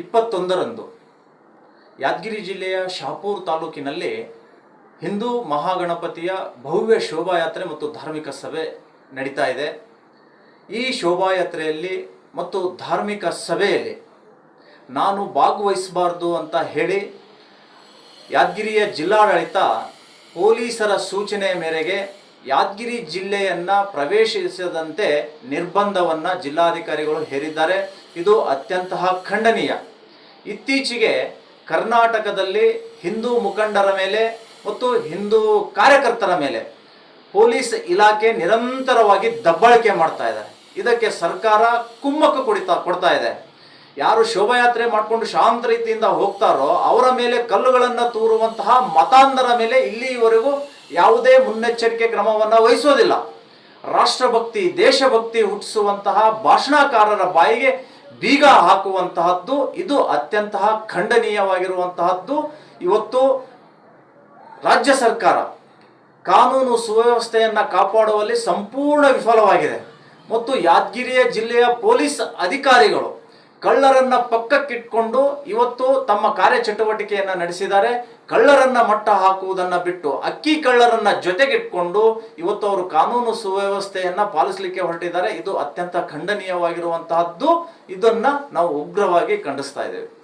ಇಪ್ಪತ್ತೊಂದರಂದು ಯಾದಗಿರಿ ಜಿಲ್ಲೆಯ ಶಾಪೂರ್ ತಾಲೂಕಿನಲ್ಲಿ ಹಿಂದೂ ಮಹಾಗಣಪತಿಯ ಭವ್ಯ ಶೋಭಾಯಾತ್ರೆ ಮತ್ತು ಧಾರ್ಮಿಕ ಸಭೆ ನಡೀತಾ ಇದೆ. ಈ ಶೋಭಾಯಾತ್ರೆಯಲ್ಲಿ ಮತ್ತು ಧಾರ್ಮಿಕ ಸಭೆಯಲ್ಲಿ ನಾನು ಭಾಗವಹಿಸಬಾರ್ದು ಅಂತ ಹೇಳಿ ಯಾದಗಿರಿಯ ಜಿಲ್ಲಾಡಳಿತ ಪೊಲೀಸರ ಸೂಚನೆ ಮೇರೆಗೆ ಯಾದಗಿರಿ ಜಿಲ್ಲೆಯನ್ನ ಪ್ರವೇಶಿಸದಂತೆ ನಿರ್ಬಂಧವನ್ನ ಜಿಲ್ಲಾಧಿಕಾರಿಗಳು ಹೇರಿದ್ದಾರೆ. ಇದು ಅತ್ಯಂತ ಖಂಡನೀಯ. ಇತ್ತೀಚೆಗೆ ಕರ್ನಾಟಕದಲ್ಲಿ ಹಿಂದೂ ಮುಖಂಡರ ಮೇಲೆ ಮತ್ತು ಹಿಂದೂ ಕಾರ್ಯಕರ್ತರ ಮೇಲೆ ಪೊಲೀಸ್ ಇಲಾಖೆ ನಿರಂತರವಾಗಿ ದಬ್ಬಾಳಿಕೆ ಮಾಡ್ತಾ ಇದ್ದಾರೆ. ಇದಕ್ಕೆ ಸರ್ಕಾರ ಕುಮ್ಮಕ್ಕು ಕೊಡಿತಾ ಕೊಡ್ತಾ ಇದೆ. ಯಾರು ಶೋಭಾಯಾತ್ರೆ ಮಾಡಿಕೊಂಡು ಶಾಂತ ರೀತಿಯಿಂದ ಹೋಗ್ತಾರೋ ಅವರ ಮೇಲೆ ಕಲ್ಲುಗಳನ್ನು ತೂರುವಂತಹ ಮತಾಂಧರ ಮೇಲೆ ಇಲ್ಲಿವರೆಗೂ ಯಾವುದೇ ಮುನ್ನೆಚ್ಚರಿಕೆ ಕ್ರಮವನ್ನು ವಹಿಸೋದಿಲ್ಲ. ರಾಷ್ಟ್ರಭಕ್ತಿ, ದೇಶಭಕ್ತಿ ಹುಟ್ಟಿಸುವಂತಹ ಭಾಷಣಕಾರರ ಬಾಯಿಗೆ ಬೀಗ ಹಾಕುವಂತಹದ್ದು, ಇದು ಅತ್ಯಂತ ಖಂಡನೀಯವಾಗಿರುವಂತಹದ್ದು. ಇವತ್ತು ರಾಜ್ಯ ಸರ್ಕಾರ ಕಾನೂನು ಸುವ್ಯವಸ್ಥೆಯನ್ನು ಕಾಪಾಡುವಲ್ಲಿ ಸಂಪೂರ್ಣ ವಿಫಲವಾಗಿದೆ. ಮತ್ತು ಯಾದಗಿರಿಯ ಜಿಲ್ಲೆಯ ಪೊಲೀಸ್ ಅಧಿಕಾರಿಗಳು ಕಳ್ಳರನ್ನ ಪಕ್ಕಕ್ಕಿಟ್ಕೊಂಡು ಇವತ್ತು ತಮ್ಮ ಕಾರ್ಯಚಟುವಟಿಕೆಯನ್ನ ನಡೆಸಿದ್ದಾರೆ. ಕಳ್ಳರನ್ನ ಮಟ್ಟ ಹಾಕುವುದನ್ನ ಬಿಟ್ಟು ಅಕ್ಕಿ ಕಳ್ಳರನ್ನ ಜೊತೆಗಿಟ್ಕೊಂಡು ಇವತ್ತು ಅವರು ಕಾನೂನು ಸುವ್ಯವಸ್ಥೆಯನ್ನ ಪಾಲಿಸಲಿಕ್ಕೆ ಹೊರಟಿದ್ದಾರೆ. ಇದು ಅತ್ಯಂತ ಖಂಡನೀಯವಾಗಿರುವಂತಹದ್ದು. ಇದನ್ನ ನಾವು ಉಗ್ರವಾಗಿ ಖಂಡಿಸ್ತಾ ಇದ್ದೇವೆ.